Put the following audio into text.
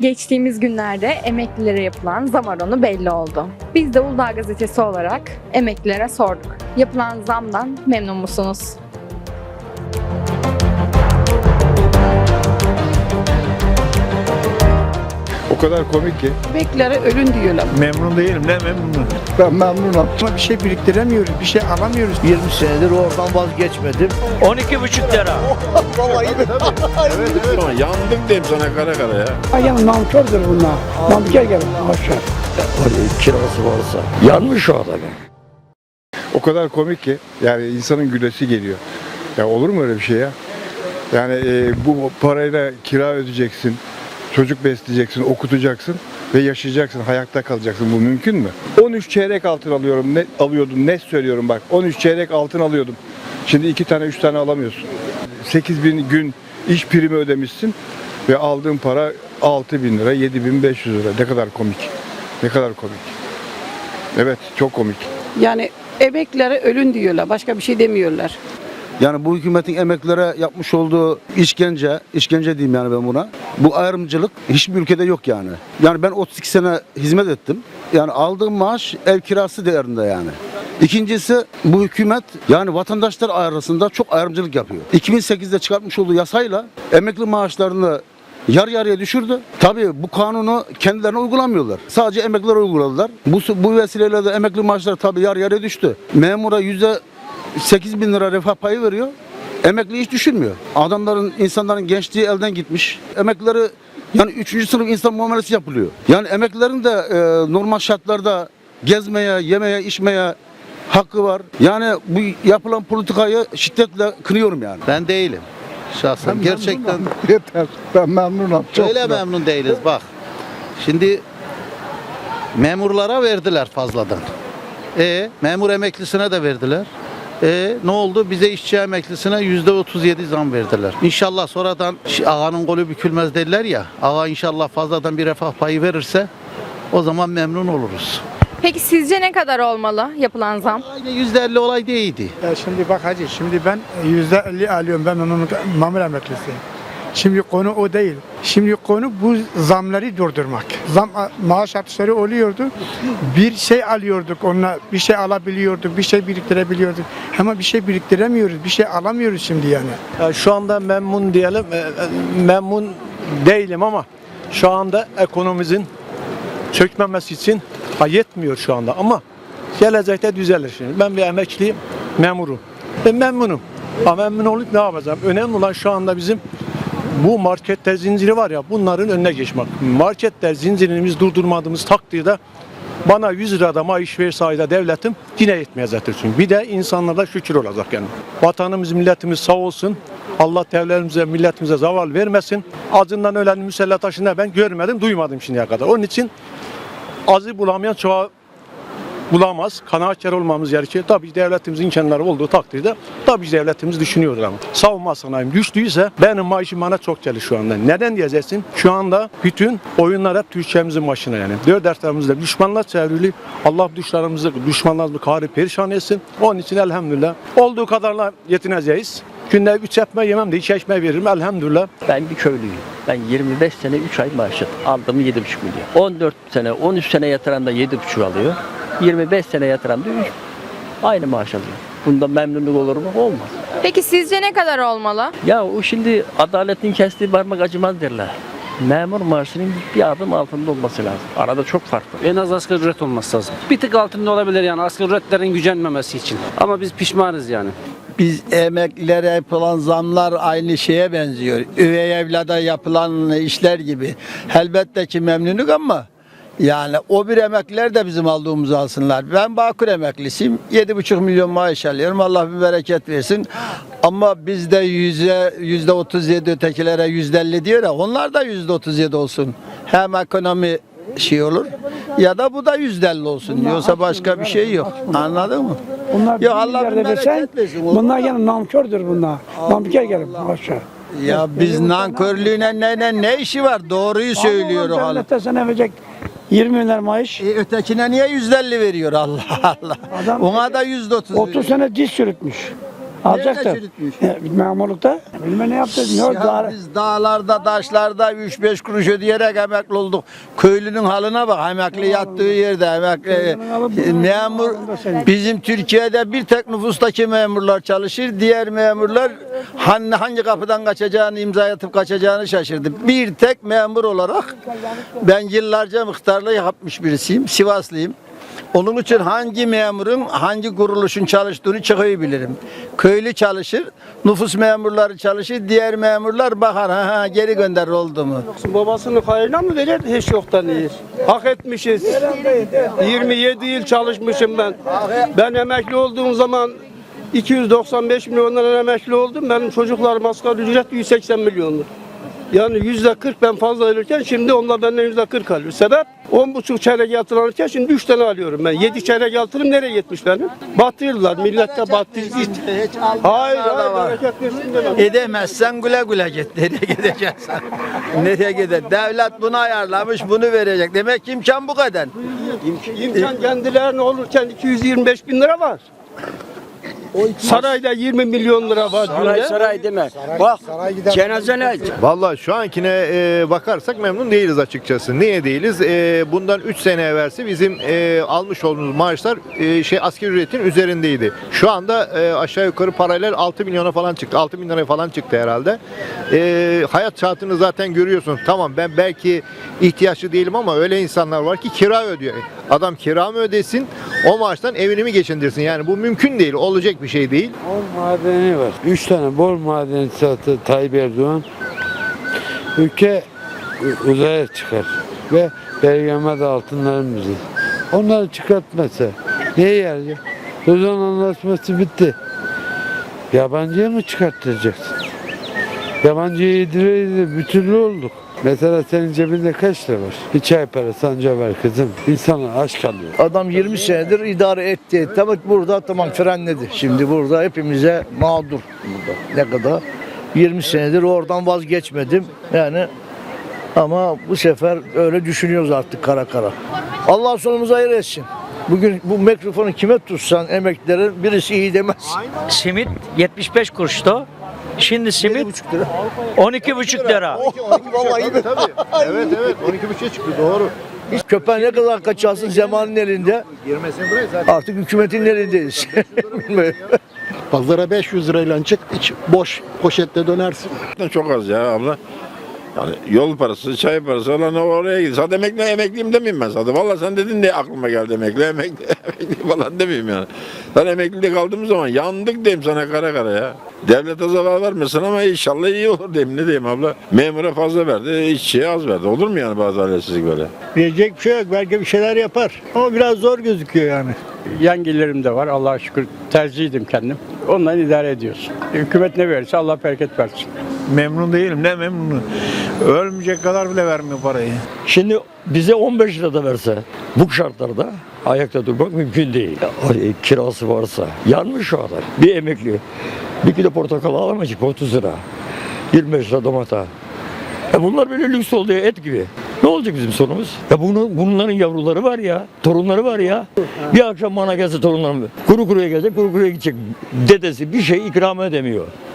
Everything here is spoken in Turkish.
Geçtiğimiz günlerde emeklilere yapılan zam oranı belli oldu. Biz de Uludağ Gazetesi olarak emeklilere sorduk. Yapılan zamdan memnun musunuz? O kadar komik ki. Beklere ölün diyorlar. Memnun değilim ne memnunum. Ben memnunum. Ama bir şey biriktiremiyoruz, bir şey alamıyoruz. 20 senedir oradan vazgeçmedim. 12,5 lira. Ama yandım diyeyim sana kara kara ya. Ayağım namkördür bunlar. Namkör gelin. Oraya kirası varsa. Yanmış o adam. O kadar komik ki yani insanın gülesi geliyor. Ya olur mu öyle bir şey ya? Yani e, bu parayla kira ödeyeceksin, çocuk besleyeceksin, okutacaksın ve yaşayacaksın, hayatta kalacaksın. Bu mümkün mü? 13 çeyrek altın alıyorum, ne alıyordum, ne söylüyorum bak. 13 çeyrek altın alıyordum. Şimdi iki tane, üç tane alamıyorsun. 8 bin gün iş primi ödemişsin ve aldığın para 6 bin lira, 7500 lira. Ne kadar komik. Ne kadar komik. Evet, çok komik. Yani emeklere ölün diyorlar. Başka bir şey demiyorlar. Yani bu hükümetin emeklilere yapmış olduğu işkence, işkence diyeyim yani ben buna. Bu ayrımcılık hiçbir ülkede yok yani. Yani ben 32 sene hizmet ettim. Yani aldığım maaş ev kirası değerinde yani. İkincisi bu hükümet yani vatandaşlar arasında çok ayrımcılık yapıyor. 2008'de çıkartmış olduğu yasayla emekli maaşlarını yarı yarıya düşürdü. Tabii bu kanunu kendilerine uygulamıyorlar. Sadece emeklilere uyguladılar. Bu, bu vesileyle de emekli maaşları tabii yarı yarıya düştü. Memura yüzde 8 bin lira refah payı veriyor. Emekli hiç düşünmüyor. Adamların, insanların gençliği elden gitmiş. Emeklileri yani 3. sınıf insan muamelesi yapılıyor. Yani emeklilerin de e, normal şartlarda gezmeye, yemeye, içmeye hakkı var. Yani bu yapılan politikayı şiddetle kınıyorum yani. Ben değilim. Şahsen gerçekten Yeter. Ben memnunum. Çok öyle güzel. memnun değiliz bak. Şimdi memurlara verdiler fazladan. E memur emeklisine de verdiler. E ne oldu? Bize işçi emeklisine yüzde 37 zam verdiler. İnşallah sonradan ağanın golü bükülmez derler ya. Ağa inşallah fazladan bir refah payı verirse o zaman memnun oluruz. Peki sizce ne kadar olmalı yapılan zam? Aynı yüzde 50 olay değildi. Ya şimdi bak hacı, şimdi ben yüzde elli alıyorum. Ben onun mamur emeklisiyim. Şimdi konu o değil. Şimdi konu bu zamları durdurmak. Zam maaş artışları oluyordu. Bir şey alıyorduk onunla, bir şey alabiliyorduk, bir şey biriktirebiliyorduk. Ama bir şey biriktiremiyoruz, bir şey alamıyoruz şimdi yani. Ya şu anda memnun diyelim, e, e, memnun değilim ama şu anda ekonomimizin çökmemesi için ha, yetmiyor şu anda ama gelecekte düzelir şimdi. Ben bir emekliyim, memurum. Ben memnunum. Ama memnun olup ne yapacağım? Önemli olan şu anda bizim bu marketler zinciri var ya bunların önüne geçmek. Marketler zincirimiz durdurmadığımız takdirde bana 100 lirada maaş verseydi devletim yine yetmeyecektir çünkü. Bir de insanlara şükür olacak yani. Vatanımız milletimiz sağ olsun. Allah devletimize milletimize zaval vermesin. Acından ölen müsellat taşında ben görmedim duymadım şimdiye kadar. Onun için azı bulamayan çoğu bulamaz. Kanaatkar olmamız gerekiyor. Tabii devletimiz imkanları olduğu takdirde tabii devletimiz düşünüyordur ama. Savunma sanayim güçlüyse benim maaşım bana çok gelir şu anda. Neden diyeceksin? Şu anda bütün oyunlar hep Türkiye'mizin başına yani. Dört derslerimizde düşmanlar çevrili. Allah düşmanlarımızı, düşmanlarımızı kahri perişan etsin. Onun için elhamdülillah olduğu kadarla yetineceğiz. Günde üç ekmeği yemem de iki ekmeği veririm elhamdülillah. Ben bir köylüyüm. Ben 25 sene 3 ay maaş. Aldığım 7,5 milyon. 14 sene, 13 sene yatıran da 7,5 alıyor. 25 sene yatıran 3. Aynı maaş alıyor. Bundan memnunluk olur mu? Olmaz. Peki sizce ne kadar olmalı? Ya o şimdi adaletin kestiği parmak acımaz derler. Memur maaşının bir adım altında olması lazım. Arada çok fark var. En az asgari ücret olması lazım. Bir tık altında olabilir yani asgari ücretlerin gücenmemesi için. Ama biz pişmanız yani. Biz emeklilere yapılan zamlar aynı şeye benziyor. Üvey evlada yapılan işler gibi. Elbette ki memnunuk ama yani o bir emekliler de bizim aldığımızı alsınlar. Ben Bakur emeklisiyim. 7,5 milyon maaş alıyorum. Allah bir bereket versin. Ama bizde yüzde, yüzde 37 ötekilere yüzde 50 diyor ya. Onlar da yüzde 37 olsun. Hem ekonomi şey olur ya da bu da yüzde 50 olsun. Bunlar Yoksa başka bir şey yok. Anladın mı? Bunlar ya Allah bir bereket versin. Bunlar yani namkördür bunlar. Namkör gelip aşağı. Ya biz nankörlüğüne ne ne ne işi var? Doğruyu söylüyor hala. Cennette sen 20 bin lira maaş. E, ötekine niye 150 veriyor Allah Allah. Adam Ona da 130 30 veriyor. sene diz çürütmüş. Çürütmüş? Memurlukta. Bilmem ne yaptı. Ya biz dağlarda, taşlarda 3-5 kuruş ödeyerek emekli olduk. Köylünün haline bak. Emekli yattığı yerde emekli. Memur bizim Türkiye'de bir tek nüfustaki memurlar çalışır. Diğer memurlar hangi, hangi kapıdan kaçacağını, imza atıp kaçacağını şaşırdı. Bir tek memur olarak ben yıllarca muhtarlığı yapmış birisiyim. Sivaslıyım. Onun için hangi memurun hangi kuruluşun çalıştığını çok iyi bilirim. Köylü çalışır, nüfus memurları çalışır, diğer memurlar bakar ha, ha geri gönder oldu mu? Babasının hayrına mı verir? Hiç yoktan iyi. Hak etmişiz. 27 yıl çalışmışım ben. Ben emekli olduğum zaman 295 milyondan emekli oldum. Benim çocuklarım asgari ücret 180 milyonluk. Yani yüzde 40 ben fazla alırken şimdi onlar benden yüzde 40 alıyor. Sebep 10 buçuk çeyrek altın alırken şimdi 3 tane alıyorum ben. 7 çeyrek altınım nereye gitmiş benim? Batırdılar. Millette battı. Hiç Hayır hayır bereket versin demem. Edemezsen güle güle git. Nereye gideceksin? Nereye gider? Devlet bunu ayarlamış, bunu verecek. Demek ki imkan bu kadar. İmkan kendilerine olurken 225 bin lira var. Sarayda 20 milyon lira var. Saray saray deme. Bak cenazeler. Vallahi şu ankine e, bakarsak memnun değiliz açıkçası. Niye değiliz? E, bundan 3 sene evvelsi bizim e, almış olduğumuz maaşlar e, şey asgari ücretin üzerindeydi. Şu anda e, aşağı yukarı paralel 6 milyona falan çıktı. 6 bin liraya falan çıktı herhalde. E, hayat şartını zaten görüyorsunuz. Tamam ben belki ihtiyaçlı değilim ama öyle insanlar var ki kira ödüyor. Adam kira mı ödesin? O maaştan evini mi geçindirsin? Yani bu mümkün değil. Olacak bir şey değil. Bol madeni var. Üç tane bol madeni sattı Tayyip Erdoğan. Ülke uzaya çıkar. Ve Bergama da altınlarımızı. Onları çıkartmasa neye yarayacak? Lozan Anlaşması bitti. Yabancıya mı çıkarttıracaksın? Yabancıya yedire yedire bir türlü olduk. Mesela senin cebinde kaç lira var? Bir çay parası anca var kızım. İnsanlar aç kalıyor. Adam 20 senedir idare etti. Tamam burada tamam frenledi. Şimdi burada hepimize mağdur burada. Ne kadar? 20 senedir oradan vazgeçmedim. Yani ama bu sefer öyle düşünüyoruz artık kara kara. Allah sonumuzu hayır etsin. Bugün bu mikrofonu kime tutsan emeklilerin birisi iyi demez. Simit 75 kuruştu. Şimdi simit 12,5 lira. Vallahi Tabii. Evet evet 12,5'e çıktı doğru. köpeğe ne kadar kaçarsın zamanın elinde. Girmesini bırak zaten. Artık hükümetin elindeyiz. Bilmiyorum. Pazara 500 lirayla çık, iç boş poşette dönersin. Çok az ya abla. Yani yol parası, çay parası olan o oraya gidiyor. Zaten emekli, emekliyim demeyeyim ben zaten. Valla sen dedin diye aklıma geldi emekli, emekli, emekli falan demeyeyim yani. Sen emeklilik aldığımız zaman yandık diyeyim sana kara kara ya. Devlete zarar vermesin ama inşallah iyi olur diyeyim. Ne diyeyim abla? Memura fazla verdi, işçiye az verdi. Olur mu yani bazı adaletsizlik böyle? Diyecek bir şey yok. Belki bir şeyler yapar. Ama biraz zor gözüküyor yani. Yan gelirlerim de var Allah'a şükür tercihdim kendim. Ondan idare ediyoruz. Hükümet ne verirse Allah bereket versin. Memnun değilim. Ne memnunu? Ölmeyecek kadar bile vermiyor parayı. Şimdi bize 15 lira da verse bu şartlarda ayakta durmak mümkün değil. Ay, kirası varsa yanmış şu adam. Bir emekli bir kilo portakal alamayacak 30 lira. 25 lira domata. E bunlar böyle lüks oldu ya et gibi. Ne olacak bizim sonumuz? Ya bunu, bunların yavruları var ya, torunları var ya. Bir akşam bana gelse torunlarım kuru kuruya gelecek, kuru kuruya gidecek. Dedesi bir şey ikram edemiyor.